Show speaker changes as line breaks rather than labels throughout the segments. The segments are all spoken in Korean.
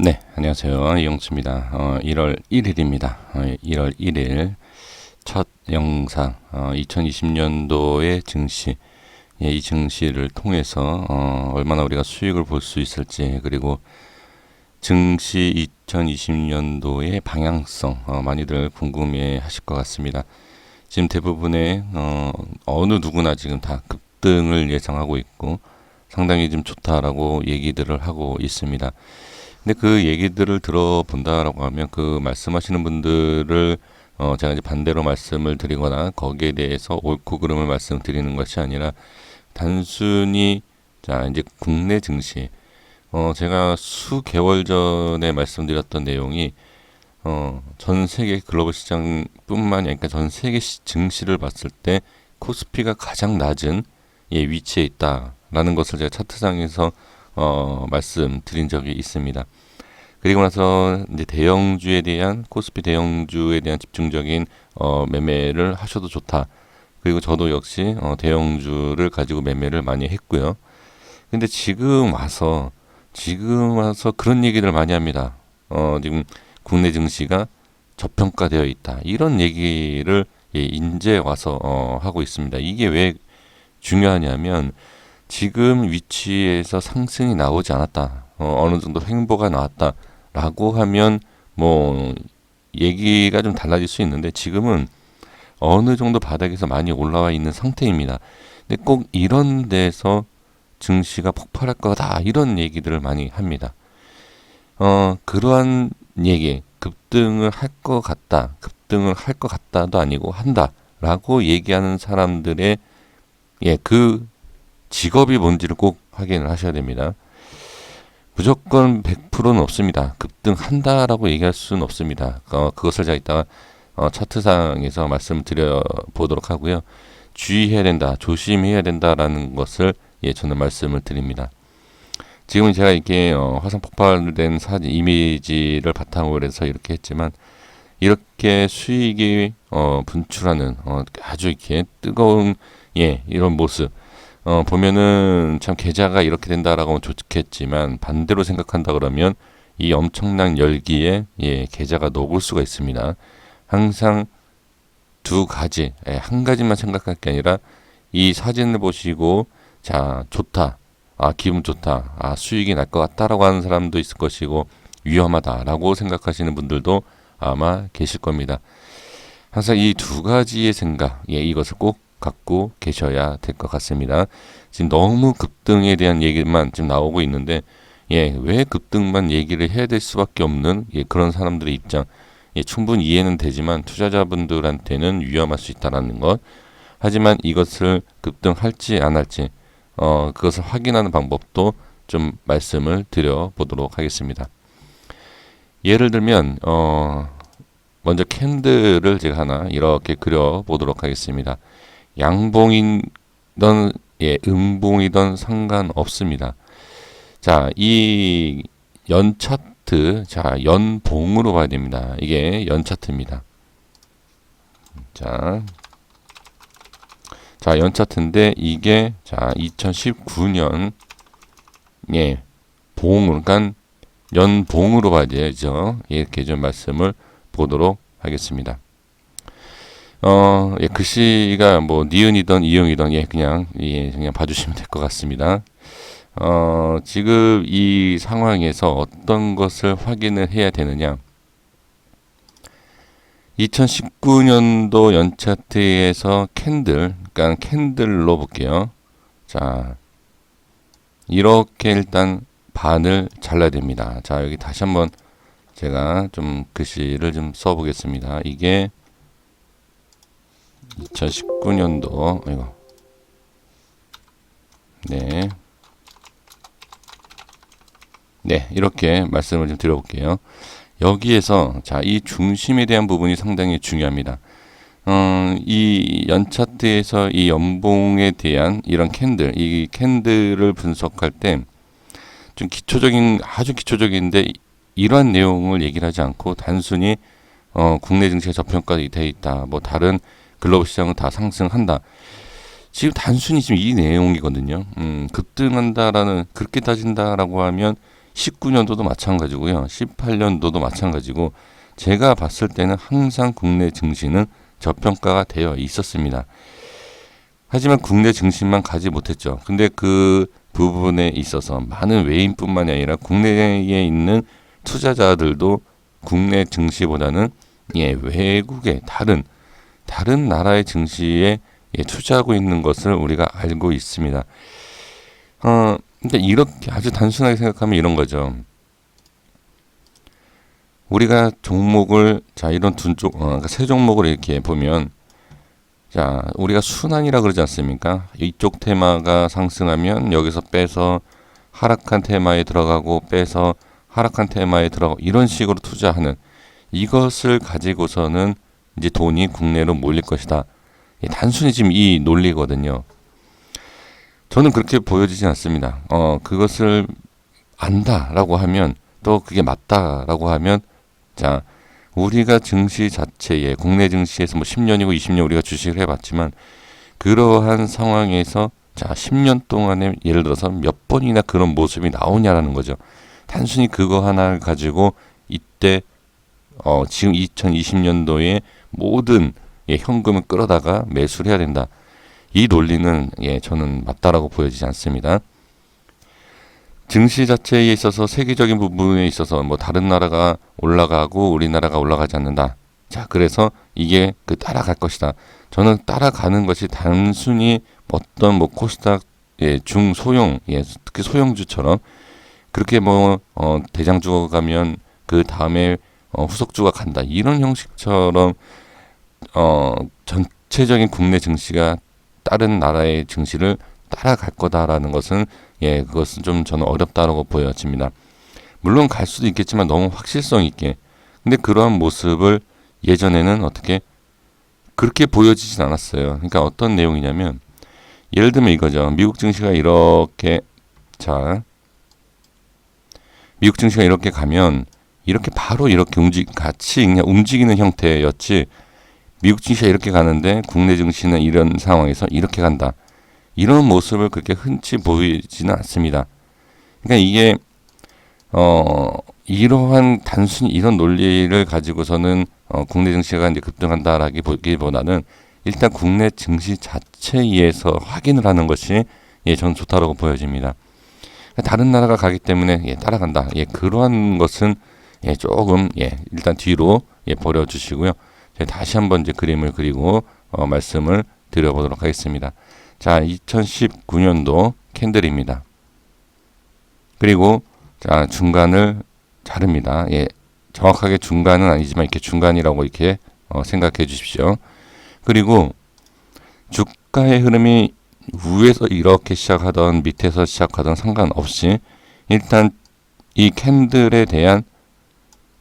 네, 안녕하세요. 이영수입니다. 어, 1월 1일입니다. 어, 1월 1일 첫 영상, 어, 2020년도의 증시, 예, 이 증시를 통해서 어, 얼마나 우리가 수익을 볼 수 있을지, 그리고 증시 2020년도의 방향성, 어, 많이들 궁금해 하실 것 같습니다. 지금 대부분의 어, 어느 누구나 지금 다 급등을 예상하고 있고, 상당히 좀 좋다라고 얘기들을 하고 있습니다. 근데 그 얘기들을 들어본다라고 하면 그 말씀하시는 분들을 어 제가 이제 반대로 말씀을 드리거나 거기에 대해서 옳고 그름을 말씀드리는 것이 아니라 단순히 자 이제 국내 증시 어 제가 수 개월 전에 말씀드렸던 내용이 어 전 세계 글로벌 시장뿐만이 아니라 그러니까 전 세계 시, 증시를 봤을 때 코스피가 가장 낮은 예 위치에 있다라는 것을 제가 차트상에서 어, 말씀드린 적이 있습니다. 그리고 나서 이제 대형주에 대한 코스피 대형주에 대한 집중적인 어, 매매를 하셔도 좋다. 그리고 저도 역시 어, 대형주를 가지고 매매를 많이 했고요. 근데 지금 와서 지금 와서 그런 얘기를 많이 합니다. 어, 지금 국내 증시가 저평가되어 있다. 이런 얘기를 예, 인제 와서 어, 하고 있습니다. 이게 왜 중요하냐면 지금 위치에서 상승이 나오지 않았다. 어, 어느 정도 횡보가 나왔다 라고 하면 뭐 얘기가 좀 달라질 수 있는데 지금은 어느 정도 바닥에서 많이 올라와 있는 상태입니다. 근데 꼭 이런 데서 증시가 폭발할 거다 이런 얘기들을 많이 합니다. 어 그러한 얘기 급등을 할 것 같다 급등을 할 것 같다도 아니고 한다라고 얘기하는 사람들의 예그 직업이 뭔지를 꼭 확인을 하셔야 됩니다. 무조건 100%는 없습니다. 급등한다라고 얘기할 수는 없습니다. 어, 그것을 제가 이따가 어, 차트상에서 말씀을 드려 보도록 하고요. 주의해야 된다, 조심해야 된다라는 것을 예, 저는 말씀을 드립니다. 지금 제가 이렇게 어, 화상 폭발된 사진 이미지를 바탕으로 해서 이렇게 했지만 이렇게 수익이 어, 분출하는 어, 아주 이렇게 뜨거운 예 이런 모습 어, 보면은 참 계좌가 이렇게 된다라고 하면 좋겠지만 반대로 생각한다 그러면 이 엄청난 열기에 예, 계좌가 녹을 수가 있습니다. 항상 두 가지, 예, 한 가지만 생각할 게 아니라 이 사진을 보시고 자 좋다, 아 기분 좋다, 아 수익이 날 것 같다라고 하는 사람도 있을 것이고 위험하다라고 생각하시는 분들도 아마 계실 겁니다. 항상 이 두 가지의 생각, 예, 이것을 꼭 갖고 계셔야 될 것 같습니다. 지금 너무 급등에 대한 얘기만 지금 나오고 있는데 예, 왜 급등만 얘기를 해야 될 수밖에 없는 예, 그런 사람들의 입장 예, 충분히 이해는 되지만 투자자분들한테는 위험할 수 있다라는 것. 하지만 이것을 급등할지 안 할지 어, 그것을 확인하는 방법도 좀 말씀을 드려 보도록 하겠습니다. 예를 들면 어, 먼저 캔들을 제가 하나 이렇게 그려 보도록 하겠습니다. 양봉이든 예, 음봉이든 상관없습니다. 자, 이 연차트, 자, 연봉으로 봐야 됩니다. 이게 연차트입니다. 자, 자, 연차트인데 이게 자, 2019년 예, 봉, 그러니까 연봉으로 봐야 되죠. 이렇게 좀 말씀을 보도록 하겠습니다. 어, 예, 글씨가 뭐 니은이든 이응이든 예, 그냥 예, 그냥 봐주시면 될 것 같습니다. 어, 지금 이 상황에서 어떤 것을 확인을 해야 되느냐? 2019년도 연차트에서 캔들, 그러니까 캔들로 볼게요. 자, 이렇게 일단 반을 잘라야 됩니다. 자, 여기 다시 한번 제가 좀 글씨를 좀 써보겠습니다. 이게 2019년도 이거 네. 네, 이렇게 말씀을 좀 드려볼게요. 여기에서 자, 이 중심에 대한 부분이 상당히 중요합니다. 어, 이 연차트에서 이 연봉에 대한 이런 캔들, 이 캔들을 분석할 때 좀 기초적인 아주 기초적인데 이러한 내용을 얘기를 하지 않고 단순히 어, 국내 증시가 저평가돼 있다. 뭐 다른 글로벌 시장은 다 상승한다. 지금 단순히 지금 이 내용이거든요. 음, 급등한다라는 그렇게 따진다라고 하면 19년도도 마찬가지고요. 18년도도 마찬가지고 제가 봤을 때는 항상 국내 증시는 저평가가 되어 있었습니다. 하지만 국내 증시만 가지 못했죠. 근데 그 부분에 있어서 많은 외인뿐만이 아니라 국내에 있는 투자자들도 국내 증시보다는 예, 외국의 다른 다른 나라의 증시에 예, 투자하고 있는 것을 우리가 알고 있습니다. 어, 근데 이렇게 아주 단순하게 생각하면 이런 거죠. 우리가 종목을 자 이런 두 쪽, 어, 그러니까 세 종목을 이렇게 보면 자 우리가 순환이라 그러지 않습니까? 이쪽 테마가 상승하면 여기서 빼서 하락한 테마에 들어가고 빼서 하락한 테마에 들어가고 이런 식으로 투자하는 이것을 가지고서는 이제 돈이 국내로 몰릴 것이다. 예, 단순히 지금 이 논리거든요. 저는 그렇게 보여지지 않습니다. 어, 그것을 안다라고 하면 또 그게 맞다라고 하면 자, 우리가 증시 자체에 국내 증시에서 뭐 10년이고 20년 우리가 주식을 해 봤지만 그러한 상황에서 자 10년 동안에 예를 들어서 몇 번이나 그런 모습이 나오냐라는 거죠. 단순히 그거 하나를 가지고 이때 어 지금 2020년도에 모든 예, 현금을 끌어다가 매수를 해야 된다. 이 논리는 예 저는 맞다라고 보여지지 않습니다. 증시 자체에 있어서 세계적인 부분에 있어서 뭐 다른 나라가 올라가고 우리나라가 올라가지 않는다. 자, 그래서 이게 그 따라갈 것이다. 저는 따라가는 것이 단순히 어떤 뭐 코스닥 예, 중소형 예, 특히 소형주처럼 그렇게 뭐 어, 대장주가 가면 그 다음에 어, 후속주가 간다 이런 형식처럼 어, 전체적인 국내 증시가 다른 나라의 증시를 따라갈 거다라는 것은 예 그것은 좀 저는 어렵다라고 보여집니다. 물론 갈 수도 있겠지만 너무 확실성 있게 근데 그러한 모습을 예전에는 어떻게 그렇게 보여지진 않았어요. 그러니까 어떤 내용이냐면 예를 들면 이거죠. 미국 증시가 이렇게 자 미국 증시가 이렇게 가면 이렇게 바로 이렇게 움직 같이 그냥 움직이는 형태였지 미국 증시가 이렇게 가는데 국내 증시는 이런 상황에서 이렇게 간다. 이런 모습을 그렇게 흔치 보이지는 않습니다. 그러니까 이게 어 이러한 단순히 이런 논리를 가지고서는 어, 국내 증시가 이제 급등한다라기보다는 일단 국내 증시 자체에서 확인을 하는 것이 예, 저는 좋다라고 보여집니다. 그러니까 다른 나라가 가기 때문에 예, 따라간다. 예, 그러한 것은 예, 조금 예, 일단 뒤로 예, 버려 주시고요. 다시 한번 이제 그림을 그리고 어, 말씀을 드려보도록 하겠습니다. 자, 2019년도 캔들입니다. 그리고 자 중간을 자릅니다. 예, 정확하게 중간은 아니지만 이렇게 중간이라고 이렇게 어, 생각해 주십시오. 그리고 주가의 흐름이 위에서 이렇게 시작하던 밑에서 시작하던 상관없이 일단 이 캔들에 대한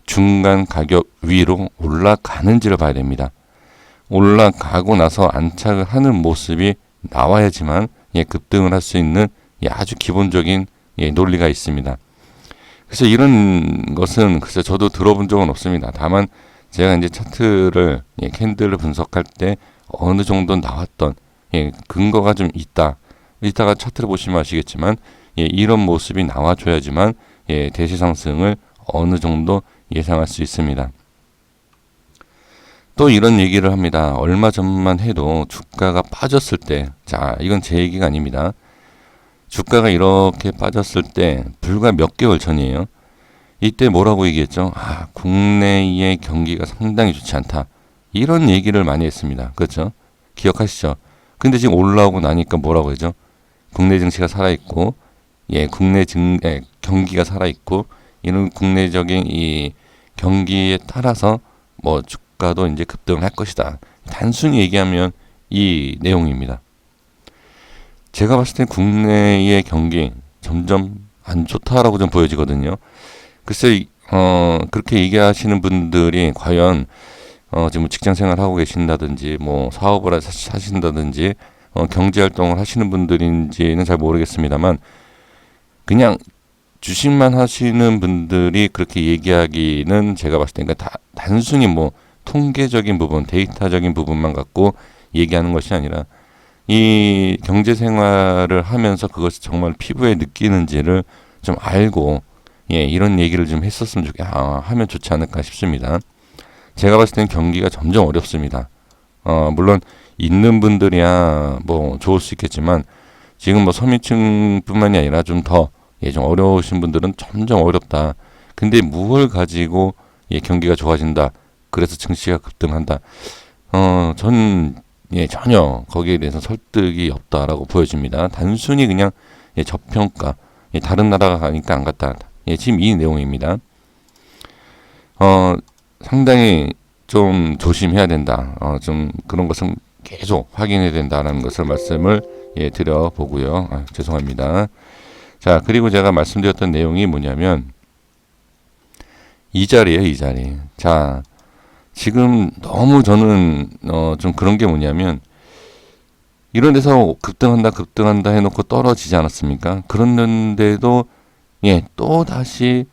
중간 가격 위로 올라가는지를 봐야 됩니다. 올라가고 나서 안착을 하는 모습이 나와야지만 예, 급등을 할 수 있는 예, 아주 기본적인 예, 논리가 있습니다. 그래서 이런 것은 글쎄 저도 들어본 적은 없습니다. 다만 제가 이제 차트를 예, 캔들을 분석할 때 어느 정도 나왔던 예, 근거가 좀 있다. 이따가 차트를 보시면 아시겠지만 예, 이런 모습이 나와줘야지만 예, 대시 상승을 어느 정도 예상할 수 있습니다. 또 이런 얘기를 합니다. 얼마 전만 해도 주가가 빠졌을 때, 자, 이건 제 얘기가 아닙니다. 주가가 이렇게 빠졌을 때, 불과 몇 개월 전이에요. 이때 뭐라고 얘기했죠? 아, 국내의 경기가 상당히 좋지 않다. 이런 얘기를 많이 했습니다. 그렇죠? 기억하시죠? 근데 지금 올라오고 나니까 뭐라고 하죠? 국내 증시가 살아있고, 예, 국내 증, 예, 경기가 살아있고, 이런 국내적인 이 경기에 따라서 뭐 주가도 이제 급등을 할 것이다. 단순히 얘기하면 이 내용입니다. 제가 봤을 때 국내의 경기 점점 안 좋다라고 좀 보여지거든요. 글쎄, 어, 그렇게 얘기하시는 분들이 과연 어, 지금 직장 생활 하고 계신다든지, 뭐, 사업을 하신다든지, 어, 경제 활동을 하시는 분들인지는 잘 모르겠습니다만, 그냥 주식만 하시는 분들이 그렇게 얘기하기는 제가 봤을 때 그러니까 다, 단순히 뭐 통계적인 부분, 데이터적인 부분만 갖고 얘기하는 것이 아니라 이 경제 생활을 하면서 그것이 정말 피부에 느끼는지를 좀 알고 예, 이런 얘기를 좀 했었으면 좋, 아, 하면 좋지 않을까 싶습니다. 제가 봤을 땐 경기가 점점 어렵습니다. 어, 물론 있는 분들이야 뭐 좋을 수 있겠지만 지금 뭐 서민층뿐만이 아니라 좀더 예, 좀 어려우신 분들은 점점 어렵다. 근데 무엇을 가지고 예, 경기가 좋아진다. 그래서 증시가 급등한다. 어, 전 예, 전혀 거기에 대해서 설득이 없다라고 보여집니다. 단순히 그냥 예, 저평가, 예, 다른 나라가 가니까 안 갔다. 예, 지금 이 내용입니다. 어, 상당히 좀 조심해야 된다. 어, 좀 그런 것은 계속 확인해야 된다라는 것을 말씀을 예, 드려보고요. 아, 죄송합니다. 자, 그리고 제가 말씀드렸던 내용이 뭐냐면 이 자리에요, 이 자리. 자, 지금 너무 저는 어, 좀 그런 게 뭐냐면 이런 데서 급등한다, 급등한다 해놓고 떨어지지 않았습니까? 그랬는데도 예, 또 다시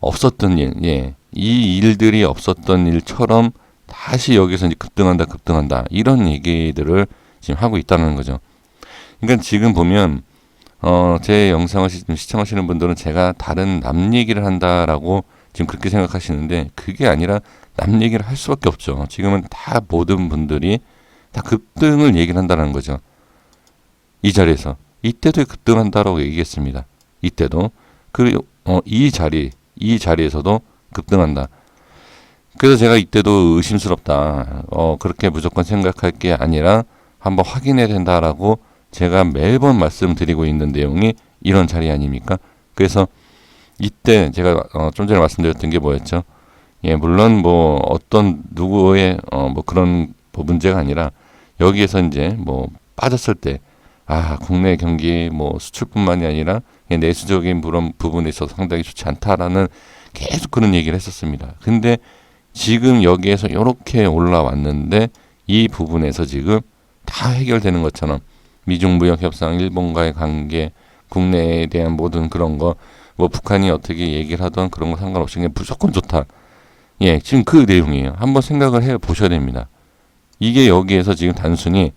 없었던 일, 예, 이 일들이 없었던 일처럼 다시 여기서 이제 급등한다, 급등한다 이런 얘기들을 지금 하고 있다는 거죠. 그러니까 지금 보면 어, 제 영상을 시, 시청하시는 분들은 제가 다른 남 얘기를 한다라고 지금 그렇게 생각하시는데 그게 아니라 남 얘기를 할 수밖에 없죠. 지금은 다 모든 분들이 다 급등을 얘기를 한다는 거죠. 이 자리에서 이때도 급등한다라고 얘기했습니다. 이때도 그리고 어, 이 자리 이 자리에서도 급등한다. 그래서 제가 이때도 의심스럽다. 어, 그렇게 무조건 생각할 게 아니라 한번 확인해야 된다라고 제가 매번 말씀드리고 있는 내용이 이런 자리 아닙니까? 그래서 이때 제가 어, 좀 전에 말씀드렸던 게 뭐였죠? 예, 물론 뭐 어떤 누구의 어, 뭐 그런 뭐 문제가 아니라 여기에서 이제 뭐 빠졌을 때 아, 국내 경기 뭐 수출뿐만이 아니라 내수적인 그런 부분에 있어서 상당히 좋지 않다라는 계속 그런 얘기를 했었습니다. 근데 지금 여기에서 이렇게 올라왔는데 이 부분에서 지금 다 해결되는 것처럼 미중 무역 협상, 일본과의 관계, 국내에 대한 모든 그런 거, 뭐 북한이 어떻게 얘기를 하던 그런 거 상관없이 그냥 무조건 좋다. 예, 지금 그 내용이에요. 한번 생각을 해 보셔야 됩니다. 이게 여기에서 지금 단순히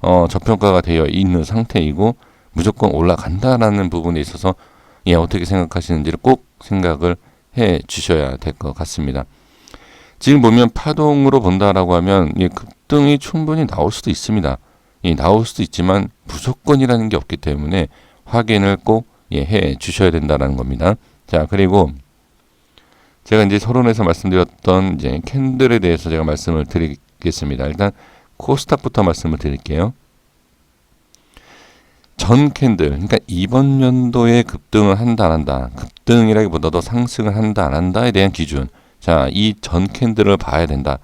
어, 저평가가 되어 있는 상태이고 무조건 올라간다라는 부분에 있어서 예, 어떻게 생각하시는지를 꼭 생각을 해 주셔야 될 것 같습니다. 지금 보면 파동으로 본다라고 하면 예, 급등이 충분히 나올 수도 있습니다. 예, 나올 수도 있지만 무조건이라는 게 없기 때문에 확인을 꼭 예, 해 주셔야 된다라는 겁니다. 자, 그리고 제가 이제 서론에서 말씀드렸던 이제 캔들에 대해서 제가 말씀을 드리겠습니다. 일단 코스닥부터 말씀을 드릴게요. 전 캔들, 그러니까 이번 연도에 급등을 한다 안 한다, 급등이라기보다도 상승을 한다 안 한다에 대한 기준. 자, 이 전 캔들을 봐야 된다.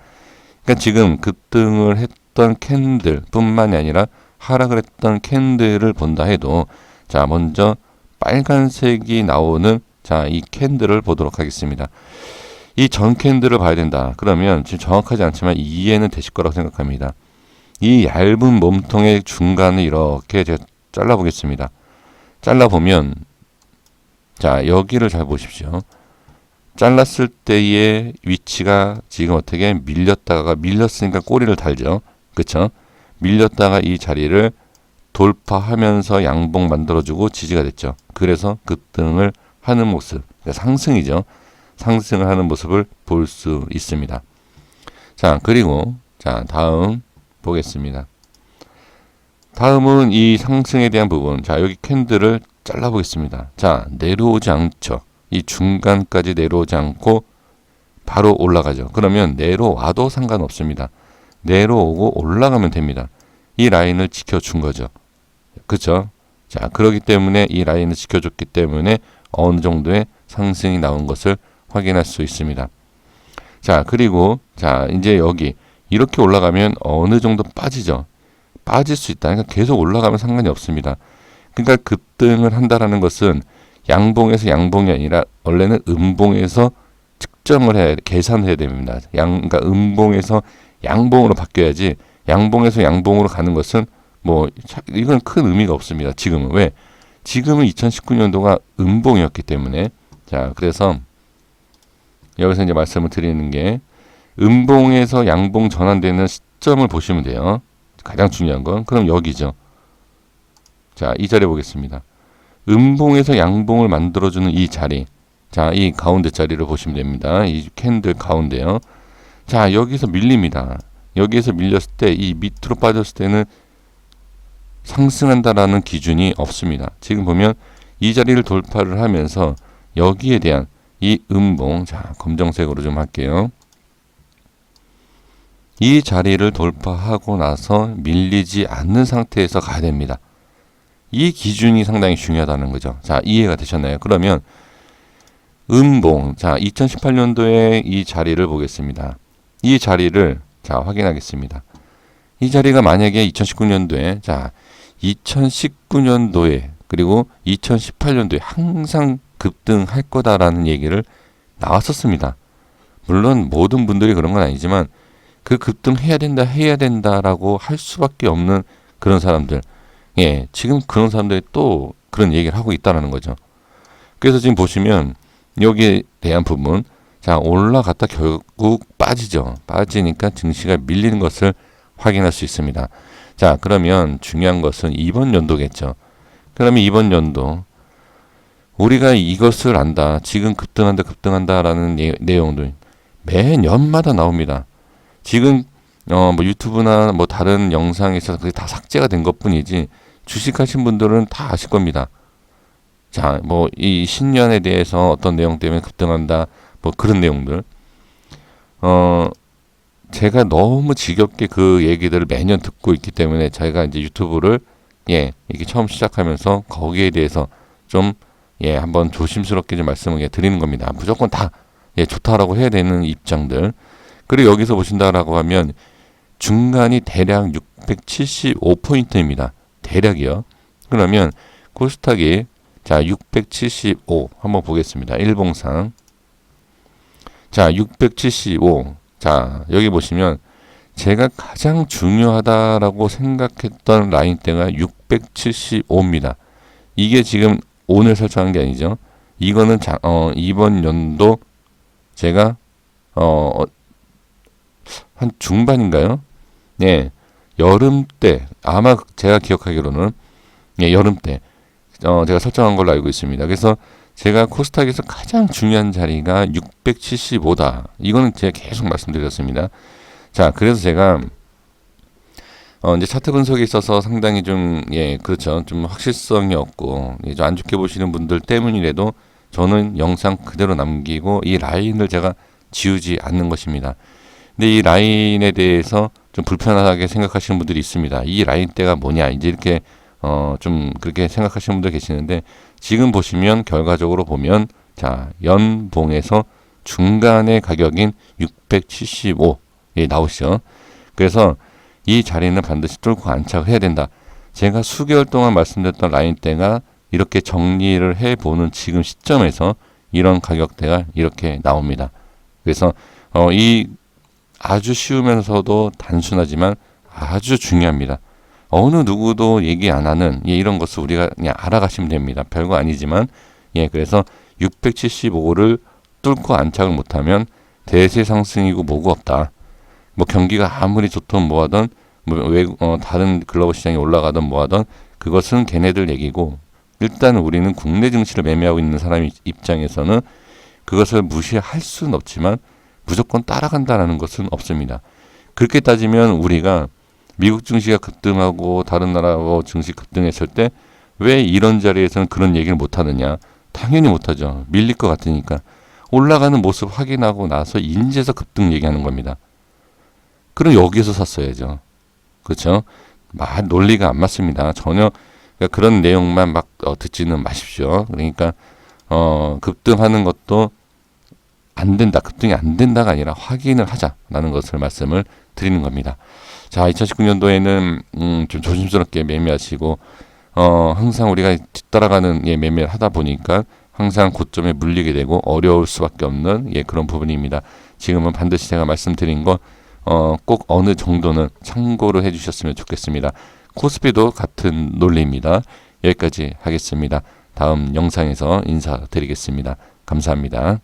그러니까 지금 급등을 했 던 캔들뿐만이 아니라 하락을 했던 캔들을 본다 해도 자, 먼저 빨간색이 나오는 자, 이 캔들을 보도록 하겠습니다. 이 전 캔들을 봐야 된다. 그러면 지금 정확하지 않지만 이해는 되실 거라고 생각합니다. 이 얇은 몸통의 중간을 이렇게 제가 잘라 보겠습니다. 잘라 보면 자, 여기를 잘 보십시오. 잘랐을 때의 위치가 지금 어떻게 밀렸다가 밀렸으니까 꼬리를 달죠. 그쵸? 밀렸다가 이 자리를 돌파하면서 양봉 만들어주고 지지가 됐죠. 그래서 급등을 하는 모습, 그러니까 상승이죠. 상승을 하는 모습을 볼 수 있습니다. 자, 그리고 자 다음 보겠습니다. 다음은 이 상승에 대한 부분. 자, 여기 캔들을 잘라 보겠습니다. 자, 내려오지 않죠. 이 중간까지 내려오지 않고 바로 올라가죠. 그러면 내려와도 상관없습니다. 내려오고 올라가면 됩니다. 이 라인을 지켜준 거죠. 그쵸? 자, 그러기 때문에 이 라인을 지켜줬기 때문에 어느 정도의 상승이 나온 것을 확인할 수 있습니다. 자, 그리고 자, 이제 여기 이렇게 올라가면 어느 정도 빠지죠. 빠질 수 있다. 그러니까 계속 올라가면 상관이 없습니다. 그러니까 급등을 한다라는 것은 양봉에서 양봉이 아니라 원래는 음봉에서 측정을 해야 계산을 해야 됩니다. 양 그러니까 음봉에서 양봉으로 바뀌어야지 양봉에서 양봉으로 가는 것은 뭐 이건 큰 의미가 없습니다. 지금은 왜? 지금은 2019년도가 음봉이었기 때문에 자 그래서 여기서 이제 말씀을 드리는 게 음봉에서 양봉 전환되는 시점을 보시면 돼요. 가장 중요한 건 그럼 여기죠. 자, 이 자리 보겠습니다. 음봉에서 양봉을 만들어주는 이 자리. 자, 이 가운데 자리를 보시면 됩니다. 이 캔들 가운데요. 자, 여기서 밀립니다. 여기에서 밀렸을 때 이 밑으로 빠졌을 때는 상승한다라는 기준이 없습니다. 지금 보면 이 자리를 돌파를 하면서 여기에 대한 이 음봉, 자, 검정색으로 좀 할게요. 이 자리를 돌파하고 나서 밀리지 않는 상태에서 가야 됩니다. 이 기준이 상당히 중요하다는 거죠. 자, 이해가 되셨나요? 그러면 음봉, 자, 2018년도에 이 자리를 보겠습니다. 이 자리를 자, 확인하겠습니다. 이 자리가 만약에 2019년도에 자, 2019년도에 그리고 2018년도에 항상 급등할 거다라는 얘기를 나왔었습니다. 물론 모든 분들이 그런 건 아니지만 그 급등해야 된다 해야 된다라고 할 수밖에 없는 그런 사람들 예 지금 그런 사람들이 또 그런 얘기를 하고 있다라는 거죠 그래서 지금 보시면 여기에 대한 부분 자 올라갔다 결국 빠지죠. 빠지니까 증시가 밀리는 것을 확인할 수 있습니다. 자 그러면 중요한 것은 이번 연도겠죠. 그러면 이번 연도 우리가 이것을 안다 지금 급등한다 급등한다라는 예- 내용도 매 년마다 나옵니다. 지금 어 뭐 유튜브나 뭐 다른 영상에서 그게 다 삭제가 된 것뿐이지 주식하신 분들은 다 아실 겁니다. 자, 뭐 이 신년에 대해서 어떤 내용 때문에 급등한다, 뭐 그런 내용들. 어 제가 너무 지겹게 그 얘기들을 매년 듣고 있기 때문에 저희가 이제 유튜브를 예 이렇게 처음 시작하면서 거기에 대해서 좀 예 한번 조심스럽게 좀 말씀을 드리는 겁니다. 무조건 다 예 좋다라고 해야 되는 입장들. 그리고 여기서 보신다라고 하면 중간이 대략 675포인트입니다. 대략이요. 그러면 코스닥이 자, 675 한번 보겠습니다. 일봉상. 자, 675. 자, 여기 보시면 제가 가장 중요하다라고 생각했던 라인대가 675입니다. 이게 지금 오늘 설정한 게 아니죠. 이거는 자, 어, 이번 연도 제가 어, 한 중반인가요? 네. 여름 때 아마 제가 기억하기로는 예, 여름 때 어, 제가 설정한 걸로 알고 있습니다. 그래서 제가 코스닥에서 가장 중요한 자리가 675다. 이거는 제가 계속 말씀드렸습니다. 자, 그래서 제가 어, 이제 차트 분석에 있어서 상당히 좀, 예, 그렇죠. 좀 확실성이 없고, 예, 좀안 좋게 보시는 분들 때문이라도 저는 영상 그대로 남기고 이 라인을 제가 지우지 않는 것입니다. 근데 이 라인에 대해서 좀 불편하게 생각하시는 분들이 있습니다. 이 라인대가 뭐냐 이제 이렇게 어 좀 그렇게 생각하시는 분들 계시는데 지금 보시면 결과적으로 보면 자 연봉에서 중간의 가격인 675 예, 나오시죠. 그래서 이 자리는 반드시 뚫고 안착을 해야 된다. 제가 수개월 동안 말씀드렸던 라인대가 이렇게 정리를 해보는 지금 시점에서 이런 가격대가 이렇게 나옵니다. 그래서 어, 이 아주 쉬우면서도 단순하지만 아주 중요합니다. 어느 누구도 얘기 안 하는 예, 이런 것을 우리가 그냥 알아가시면 됩니다. 별거 아니지만 예 그래서 675를 뚫고 안착을 못하면 대세 상승이고 뭐고 없다. 뭐 경기가 아무리 좋든 뭐하든 뭐 외국 어, 다른 글로벌 시장이 올라가든 뭐하든 그것은 걔네들 얘기고 일단 우리는 국내 증시를 매매하고 있는 사람 입장에서는 그것을 무시할 수는 없지만 무조건 따라간다라는 것은 없습니다. 그렇게 따지면 우리가 미국 증시가 급등하고 다른 나라하고 증시 급등했을 때 왜 이런 자리에서는 그런 얘기를 못 하느냐? 당연히 못 하죠. 밀릴 것 같으니까. 올라가는 모습 확인하고 나서 인제서 급등 얘기하는 겁니다. 그럼 여기서 샀어야죠. 그렇죠? 말 논리가 안 맞습니다. 전혀 그러니까 그런 내용만 막 어, 듣지는 마십시오. 그러니까 어, 급등하는 것도 안 된다, 급등이 안 된다가 아니라 확인을 하자라는 것을 말씀을 드리는 겁니다. 자, 2019년도에는 음, 좀 조심스럽게 매매하시고 어, 항상 우리가 뒤따라가는 예, 매매를 하다 보니까 항상 고점에 물리게 되고 어려울 수밖에 없는 예, 그런 부분입니다. 지금은 반드시 제가 말씀드린 거 어, 꼭 어느 정도는 참고를 해주셨으면 좋겠습니다. 코스피도 같은 논리입니다. 여기까지 하겠습니다. 다음 영상에서 인사드리겠습니다. 감사합니다.